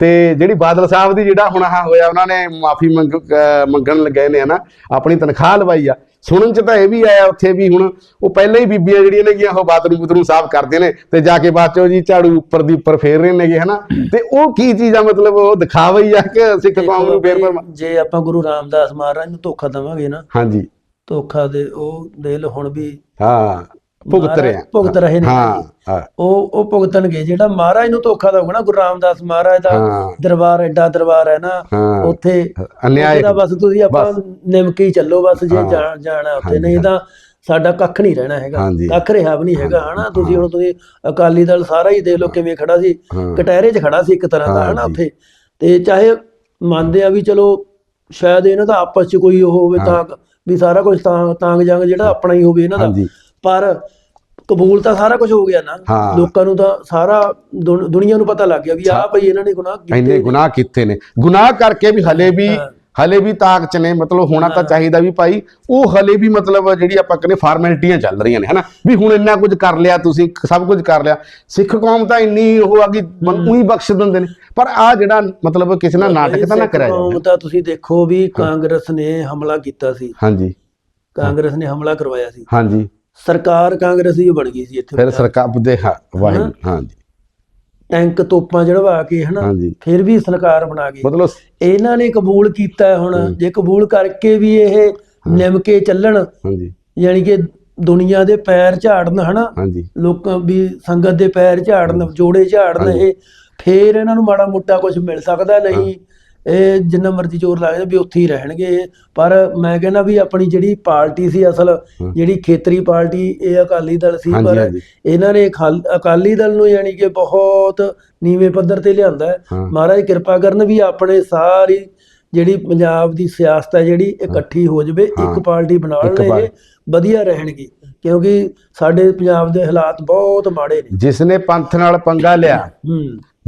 ਤੇ ਜਿਹੜੀ ਬਾਦਲ ਸਾਹਿਬ ਦੀ ਜਿਹੜਾ ਹੁਣ ਆਹ ਹੋਇਆ ਉਹਨਾਂ ਨੇ ਮਾਫੀ ਮੰਗਣ ਲੱਗੇ ਨੇ ਹਨਾ ਆਪਣੀ ਤਨਖਾਹ ਲਵਾਈ ਆ। ਸੁਣਨ ਚ ਤਾਂ ਇਹ ਵੀ ਆਇਆ ਉੱਥੇ ਵੀ ਹੁਣ ਉਹ ਪਹਿਲਾਂ ਹੀ ਬੀਬੀਆਂ ਜਿਹੜੀਆਂ ਨੇਗੀਆਂ ਉਹ ਬਾਥਰੂਮ ਬੂਥਰੂਮ ਸਾਫ਼ ਕਰਦੇ ਨੇ ਤੇ ਜਾ ਕੇ ਬਾਅਦ ਚੋਂ ਜੀ ਝਾੜੂ ਉੱਪਰ ਦੀ ਉੱਪਰ ਫੇਰ ਰਹੇ ਨੇਗੇ ਹਨਾ। ਤੇ ਉਹ ਕੀ ਚੀਜ਼ ਆ ਮਤਲਬ ਉਹ ਦਿਖਾਵਾ ਹੀ ਆ ਕਿ ਸਿੱਖ ਕੌਮ ਨੂੰ ਫੇਰ ਜੇ ਆਪਾਂ ਗੁਰੂ ਰਾਮਦਾਸ ਮਹਾਰਾਜ ਨੂੰ ਧੋਖਾ ਦੇਵਾਂਗੇ ਨਾ ਹਾਂਜੀ। ਧੋਖਾ ਦੇ ਉਹ ਦੇ ਲਓ ਹੁਣ ਵੀ ਹਾਂ। ਭੁਗਤ ਰਹੇ ਆ। ਭੁਗਤ ਰਹੇ ਨੇ। ਹਾਂ ਹਾਂ। ਉਹ ਉਹ ਭੁਗਤਣਗੇ। ਜਿਹੜਾ ਮਹਾਰਾਜ ਨੂੰ ਧੋਖਾ ਦਊਗਾ ਨਾ ਗੁਰੂ ਰਾਮਦਾਸ ਮਹਾਰਾਜ ਦਾ ਹਾਂ। ਦਰਬਾਰ ਐਡਾ ਦਰਬਾਰ ਹੈ ਨਾ ਹਾਂ। ਉੱਥੇ ਅਨਿਆਏ ਉਹਦਾ ਬਸ ਤੁਸੀਂ ਆਪਾਂ ਨਿਮਕ ਹੀ ਚੱਲੋ ਬਸ ਜੇ ਜਾਣ ਉੱਥੇ। ਨਹੀਂ ਤਾਂ ਸਾਡਾ ਕੱਖ ਨਹੀਂ ਰਹਿਣਾ ਹੈਗਾ। ਕੱਖ ਰਿਹਾ ਵੀ ਨਹੀਂ ਹੈਗਾ ਹਨਾ? ਤੁਸੀਂ ਹੁਣ ਤੁਸੀਂ ਅਕਾਲੀ ਦਲ ਸਾਰਾ ਹੀ ਦੇਖ ਲਓ ਕਿਵੇਂ ਖੜਾ ਸੀ। ਹਾਂ। ਕਟਹਿਰੇ 'ਚ ਖੜਾ ਸੀ ਇੱਕ ਤਰ੍ਹਾਂ ਦਾ ਹਨਾ। ਉੱਥੇ। ਤੇ ਚਾਹੇ ਮੰਨਦੇ ਆ ਵੀ ਚਲੋ ਸ਼ਾਇਦ ਇਹਨਾਂ ਦਾ ਆਪਸ 'ਚ ਕੋਈ ਉਹ ਹੋਵੇ ਤਾਂ ਵੀ ਸਾਰਾ ਕੁਝ ਤਾਂ ਤਾਂਗ ਜੰਗ ਜਿਹੜਾ ਆਪਣਾ ਹੀ ਹੋਵੇ ਇਹਨਾਂ ਦਾ। ਪਰ ਕਬੂਲ ਤਾਂ ਸਾਰਾ ਕੁਝ ਹੋ ਗਿਆ ਨਾ। ਹਾਂ। ਲੋਕਾਂ ਨੂੰ ਤਾਂ ਸਾਰਾ ਦੁਨ- ਦੁਨੀਆ ਨੂੰ ਪਤਾ ਲੱਗ ਗਿਆ ਵੀ ਆਹ ਭਈ ਇਹਨਾਂ ਨੇ ਗੁਨਾਹ ਕੀਤੇ ਇੰਨੇ ਗੁਨਾਹ ਕੀਤੇ ਨੇ। ਗੁਨਾਹ ਕਰਕੇ ਵੀ ਹਲੇ ਵੀ। ਹਲੇ ਵੀ ਤਾਕ ਚ ਨੇ। ਮਤਲਬ ਹੋਣਾ ਤਾਂ ਚਾਹੀਦਾ ਵੀ ਭਾਈ ਉਹ ਹਲੇ ਵੀ ਮਤਲਬ ਜਿਹੜੀ ਆਪਾਂ ਕਹਿੰਦੇ ਫਾਰਮੈਲਿਟੀਆਂ ਚੱਲ ਰਹੀਆਂ ਨੇ ਹਨਾ? ਵੀ ਹੁਣ ਇੰਨਾ ਕੁਝ ਕਰ ਲਿਆ ਤੁਸੀਂ ਸਭ ਕੁਝ ਕਰ ਲਿਆ। ਸਿੱਖ ਕੌਮ ਤਾਂ ਇੰਨੀ ਉਹ ਆ ਕਿ ਉਹੀ ਬਖਸ਼ ਦਿੰਦੇ ਨੇ। ਪਰ ਆ ਜਿਹੜਾ ਮਤਲਬ ਕਿਸੇ ਨਾਲ ਨਾਟਕ ਤਾਂ ਨਾ ਕਰਿਆ ਕੌਮ ਜਾਂਦਾ ਤਾਂ ਤੁਸੀਂ ਦੇਖੋ ਵੀ ਕਾਂਗਰਸ ਨੇ ਹਮਲਾ ਕੀਤਾ ਸੀ। ਹਾਂਜੀ। ਕਾਂਗਰਸ ਨੇ ਹਮਲਾ ਕਰਵਾਇਆ ਸੀ। ਹਾਂਜੀ। ਸਰਕਾਰ ਕਾਂਗਰਸ ਬਣ ਗਈ ਸੀ ਇੱਥੇ ਫਿਰ ਸਰਕਾਰ ਦੇ ਹਾਂ, ਵਾਹਿਗੁਰੂ ਹਾਂਜੀ ਟੈਂਕ ਤੋਪਾਂ ਚੜਵਾ ਕੇ ਹਨਾ? ਫਿਰ ਵੀ ਸਰਕਾਰ ਬਣਾ ਗਈ। ਮਤਲਬ ਇਹਨਾਂ ਨੇ ਕਬੂਲ ਕੀਤਾ ਹੁਣ ਜੇ ਕਬੂਲ ਕਰਕੇ ਵੀ ਇਹ ਨਿਮ ਕੇ ਚੱਲਣ ਹਾਂਜੀ ਯਾਨੀ ਕਿ ਦੁਨੀਆ ਦੇ ਪੈਰ ਝਾੜਨ ਹਨਾ? ਲੋਕਾਂ ਵੀ ਸੰਗਤ ਦੇ ਪੈਰ ਝਾੜਨ ਜੋੜੇ ਝਾੜਨ ਇਹ ਫੇਰ ਇਹਨਾਂ ਨੂੰ ਮਾੜਾ ਮੋਟਾ ਕੁਝ ਮਿਲ ਸਕਦਾ ਨਹੀਂ। ਇਹ ਜਿੰਨਾ ਮਰਜ਼ੀ ਜ਼ੋਰ ਲੱਗਦਾ ਵੀ ਉੱਥੇ ਹੀ ਰਹਿਣਗੇ। ਪਰ ਮੈਂ ਕਹਿੰਦਾ ਵੀ ਆਪਣੀ ਜਿਹੜੀ ਪਾਰਟੀ ਸੀ ਅਸਲ ਜਿਹੜੀ ਖੇਤਰੀ ਪਾਰਟੀ ਇਹ ਅਕਾਲੀ ਦਲ ਸੀ ਪਰ। ਇਹਨਾਂ ਨੇ ਅਕਾਲੀ ਦਲ ਨੂੰ ਯਾਨੀ ਕਿ ਬਹੁਤ ਨੀਵੇਂ ਪੱਧਰ ਤੇ ਲਿਆਂਦਾ। ਮਹਾਰਾਜ ਕਿਰਪਾ ਕਰਨ ਵੀ ਆਪਣੇ ਸਾਰੀ ਜਿਹੜੀ ਪੰਜਾਬ ਦੀ ਸਿਆਸਤ ਹੈ ਜਿਹੜੀ ਇਕੱਠੀ ਹੋ ਜਾਵੇ ਇੱਕ ਪਾਰਟੀ ਬਣਾ ਪਾਰਟੀ। ਵਧੀਆ ਰਹਿਣਗੇ ਕਿਉਂਕਿ ਸਾਡੇ ਪੰਜਾਬ ਦੇ ਹਾਲਾਤ ਬਹੁਤ ਮਾੜੇ ਨੇ ਜਿਸ ਨੇ ਪੰਥ ਨਾਲ ਪੰਗਾ ਲਿਆ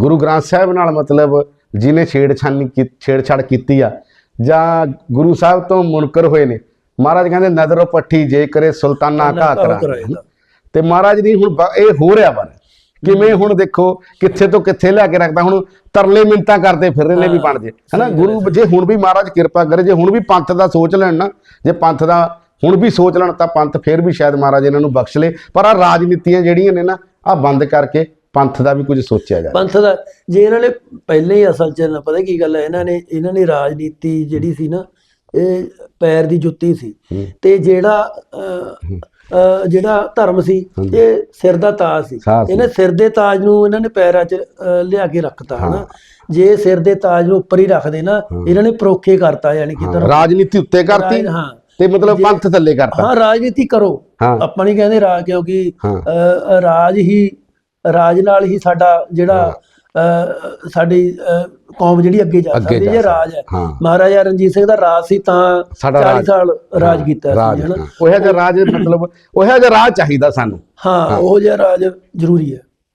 ਗੁਰੂ ਗ੍ਰੰਥ ਸਾਹਿਬ ਨਾਲ ਮਤਲਬ ਜਿਹਨੇ ਛੇੜਛਾਨੀ ਛੇੜਛਾੜ ਕੀਤੀ ਆ ਜਾਂ ਗੁਰੂ ਸਾਹਿਬ ਤੋਂ ਮੁਨਕਰ ਹੋਏ ਨੇ ਮਹਾਰਾਜ ਕਹਿੰਦੇ ਨਜ਼ਰੋ ਪੱਠੀ ਜੇ ਕਰੇ ਸੁਲਤਾਨਾ ਘਾ ਕਰਾ। ਤੇ। ਮਹਾਰਾਜ ਦੀ ਹੁਣ ਇਹ ਹੋ ਰਿਹਾ ਬਣ ਕਿਵੇਂ ਹੁਣ ਦੇਖੋ ਕਿੱਥੇ ਤੋਂ ਕਿੱਥੇ ਲਿਆ ਕੇ ਰੱਖਦਾ ਹੁਣ ਤਰਲੇ ਮਿੰਤਾਂ ਕਰਦੇ ਫਿਰ ਰਹੇ ਨੇ ਵੀ ਬਣ ਜੇ। ਹਨਾ ਗੁਰੂ ਜੇ ਹੁਣ ਵੀ ਮਹਾਰਾਜ ਕਿਰਪਾ ਕਰੇ ਜੇ ਹੁਣ ਵੀ ਪੰਥ ਦਾ ਸੋਚ ਲੈਣ ਨਾ ਜੇ ਪੰਥ ਦਾ ਹੁਣ ਵੀ ਸੋਚ ਲੈਣ ਤਾਂ ਪੰਥ ਫਿਰ ਵੀ ਸ਼ਾਇਦ ਮਹਾਰਾਜ ਇਹਨਾਂ ਨੂੰ ਬਖਸ਼ ਲੇ। ਪਰ ਆ ਰਾਜਨੀਤੀਆਂ ਜਿਹੜੀਆਂ ਨੇ ਨਾ ਆ ਬੰਦ ਕਰਕੇ ਪੰਥ ਦਾ ਵੀ ਕੁਝ ਸੋਚਿਆ ਜਾਵੇ। ਪੰਥ ਦਾ ਜੇ ਇਹਨਾਂ ਨੇ ਪਹਿਲੇ ਹੀ ਅਸਲ ਚ ਨਾ ਪਤਾ ਕੀ ਗੱਲ ਹੈ ਇਹਨਾਂ ਨੇ ਇਹਨਾਂ ਨੇ ਰਾਜਨੀਤੀ ਜਿਹੜੀ ਸੀ ਨਾ ਇਹ ਪੈਰ ਦੀ ਜੁੱਤੀ ਸੀ। ਤੇ ਜਿਹੜਾ ਜਿਹੜਾ ਧਰਮ ਸੀ ਇਹ ਸਿਰ ਦਾ ਤਾਜ ਸੀ। ਇਹਨੇ ਸਿਰ ਦੇ ਤਾਜ ਨੂੰ ਇਹਨਾਂ ਨੇ ਪੈਰਾਂ 'ਚ ਲਿਆ ਕੇ ਰੱਖਤਾ ਹਨਾ। ਜੇ ਸਿਰ ਦੇ ਤਾਜ ਨੂੰ ਉੱਪਰ ਹੀ ਰੱਖਦੇ ਨਾ ਇਹਨਾਂ ਨੇ ਪਰੋਖੇ ਕਰਤਾ ਯਾਨੀ ਕਿ ਧਰਮ। ਰਾਜਨੀਤੀ ਉੱਤੇ ਕਰਤੀ ਹਾਂ। ਤੇ ਮਤਲਬ ਪੰਥ ਥੱਲੇ ਕਰਤਾ। ਹਾਂ ਰਾਜਨੀਤੀ ਕਰੋ। ਆਪਾਂ ਨਹੀਂ ਕਹਿੰਦੇ ਰਾਜ ਕਿਉਂਕਿ ਰਾਜ ਹੀ ਰਾਜ ਨਾਲ ਹੀ ਸਾਡਾ ਜਿਹੜਾ ਸਾਡੀ ਕੌਮ ਜਿਹੜੀ ਅੱਗੇ ਜਾ ਸਕਦੀ ਜੇ ਰਾਜ ਹੈ। ਹਾਂ। ਮਹਾਰਾਜਾ ਰਣਜੀਤ ਸਿੰਘ ਦਾ ਰਾਜ ਸੀ ਤਾਂ ਸਾਡਾ 40 ਰਾਜ- ਸਾਲ ਰਾਜ ਕੀਤਾ ਸੀ ਹਨਾ ਹਾਂ। ਉਹੋ ਜਿਹਾ ਰਾਜ ਮਤਲਬ ਉਹੋ ਜਿਹਾ ਰਾਜ ਚਾਹੀਦਾ ਸਾਨੂੰ। ਹਾਂ। ਉਹ ਜਿਹਾ ਰਾਜ ਜ਼ਰੂਰੀ ਹੈ।